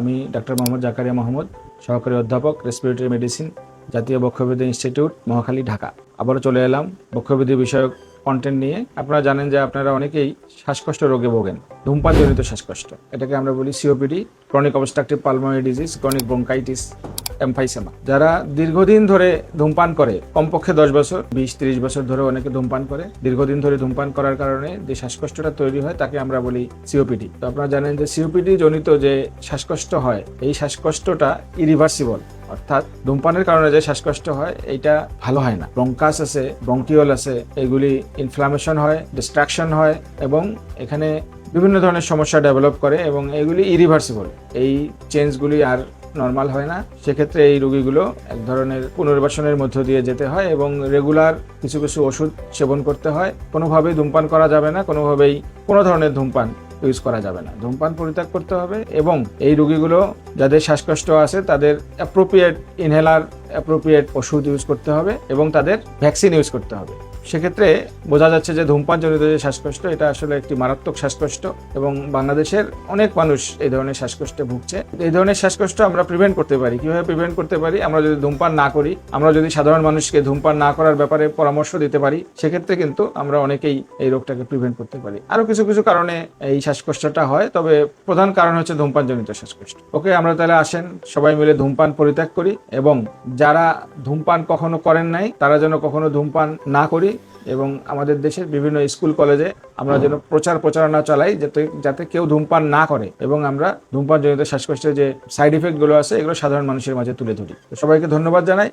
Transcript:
আমি ডাক্তার মোহাম্মদ জাকারিয়া মোহাম্মদ, সহকারী অধ্যাপক রেসপিরেটরি মেডিসিন জাতীয় বক্ষব্যাধি ইনস্টিটিউট মহাখালী, ঢাকা। আবারও চলে এলাম বক্ষব্যাধি বিষয়ক কন্টেন্ট নিয়ে। আপনারা জানেন যে আপনারা অনেকেই শ্বাসকষ্ট রোগে ভোগেন, ধূমপানজনিত শ্বাসকষ্ট। এটাকে আমরা বলি COPD chronic obstructive pulmonary disease chronic bronchitis emphysema যারা দীর্ঘদিন ধরে ধূমপান করে, কমপক্ষে দশ বছর, বিশ, ত্রিশ বছর ধরে অনেকে ধূমপান করে, দীর্ঘদিন ধরে ধূমপান করার কারণে যে শ্বাসকষ্টটা তৈরি হয় তাকে আমরা বলি সিওপিডি তো আপনারা জানেন যে সিওপিডি জনিত যে শ্বাসকষ্ট হয়, এই শ্বাসকষ্টটা ইরিভার্সিবল অর্থাৎ ধূমপানের কারণে যে শ্বাসকষ্ট হয়, এইটা ভালো হয় না। ব্রঙ্কাস আছে, ব্রঙ্কিওল আছে, এগুলি ইনফ্লামেশন হয় ডিস্ট্রাকশন হয় এবং এখানে বিভিন্ন ধরনের সমস্যা ডেভেলপ করে এবং এগুলি ইরিভার্সিবল এই চেঞ্জগুলি আর নর্মাল হয় না। সেক্ষেত্রে এই রোগীগুলো এক ধরনের পুনর্বাসনের মধ্য দিয়ে যেতে হয় এবং রেগুলার কিছু কিছু ওষুধ সেবন করতে হয়। কোনোভাবেই ধূমপান করা যাবে না, কোনোভাবেই কোনো ধরনের ধূমপান ইউজ করা যাবে না। ধূমপান পরিত্যাগ করতে হবে এবং এই রোগীগুলো যাদের শ্বাসকষ্ট আছে তাদের অ্যাপ্রোপ্রিয়েট ইনহেলার অ্যাপ্রোপ্রিয়েট ওষুধ ইউজ করতে হবে এবং তাদের ভ্যাকসিন ইউজ করতে হবে। সেক্ষেত্রে বোঝা যাচ্ছে যে ধূমপানজনিত যে শ্বাসকষ্ট, এটা আসলে একটি মারাত্মক শ্বাসকষ্ট এবং বাংলাদেশের অনেক মানুষ এই ধরনের শ্বাসকষ্টে ভুগছে। এই ধরনের শ্বাসকষ্ট আমরা প্রিভেন্ট করতে পারি। কীভাবে প্রিভেন্ট করতে পারি? আমরা যদি ধূমপান না করি, আমরা যদি সাধারণ মানুষকে ধূমপান না করার ব্যাপারে পরামর্শ দিতে পারি, সেক্ষেত্রে কিন্তু আমরা অনেকেই এই রোগটাকে প্রিভেন্ট করতে পারি। আরও কিছু কিছু কারণে এই শ্বাসকষ্টটা হয়, তবে প্রধান কারণ হচ্ছে ধূমপানজনিত শ্বাসকষ্ট। ওকে, আমরা তাহলে আসেন সবাই মিলে ধূমপান পরিত্যাগ করি এবং যারা ধূমপান কখনো করেন নাই, তারা যেন কখনো ধূমপান না করি এবং আমাদের দেশের বিভিন্ন স্কুল, কলেজে আমরা যেন প্রচার প্রচারণা চালাই যাতে যাতে কেউ ধূমপান না করে এবং আমরা ধূমপান ধূমপানজনিত শ্বাসকষ্টের যে সাইড ইফেক্টগুলো আছে, এগুলো সাধারণ মানুষের মাঝে তুলে ধরি। সবাইকে ধন্যবাদ জানাই।